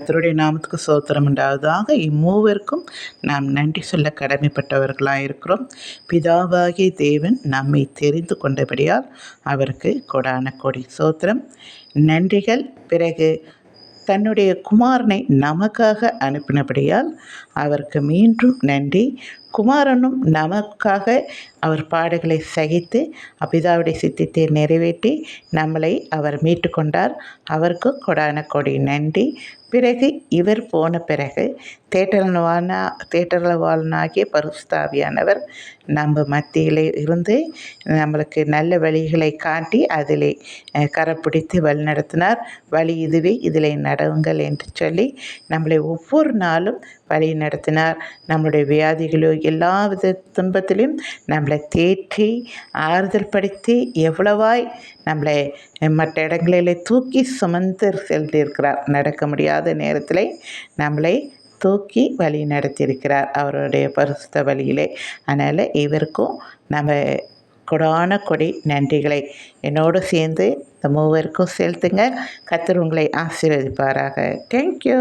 கத்தருடைய நாமத்துக்கு சோத்திரம் உண்டாவதாக. இம்மூவருக்கும் நாம் நன்றி சொல்ல கடமைப்பட்டவர்களாக இருக்கிறோம். பிதாவாகிய தேவன் நம்மை தெரிந்து கொண்டபடியால் அவருக்கு கொடான கொடி சோத்திரம் நன்றிகள். பிறகு தன்னுடைய குமாரனை நமக்காக அனுப்பினபடியால் அவருக்கு மீண்டும் நன்றி. குமாரனும் நமக்காக அவர் பாடுகளை சகித்து அபிதாவுடைய சித்தத்தை நிறைவேற்றி நம்மளை அவர் மீட்டு கொண்டார். அவருக்கு கொடான கொடி நன்றி. பிறகு இவர் போன பிறகு தேட்டரவானா தேட்டரவாளனாகிய பருஸ்தாவியானவர் நம்ம மத்தியிலே இருந்து நம்மளுக்கு நல்ல வழிகளை காட்டி அதிலே கரப்பிடித்து வழி நடத்தினார் வழி இதுவே இதில் நடவுங்கள் என்று சொல்லி நம்மளை ஒவ்வொரு நாளும் வழி நடத்தினார். நம்மளுடைய வியாதிகளோ எல்லா வித துன்பத்திலையும் நம்மளை தேற்றி ஆறுதல் படுத்தி எவ்வளவாய் நம்மளை மற்ற இடங்களிலே தூக்கி சுமந்து செல்லியிருக்கிறார் நடக்க முடியாத நேரத்தில் நம்மளை தூக்கி வழி நடத்தியிருக்கிறார் அவருடைய பரிசுத்த வழியிலே. அதனால் இவருக்கும் நம்ம கொடான கொடி நன்றிகளை என்னோடு சேர்ந்து இந்த மூவருக்கும் செலுத்துங்க. கத்தர் உங்களை ஆசீர்வதிப்பாராக. தேங்க்யூ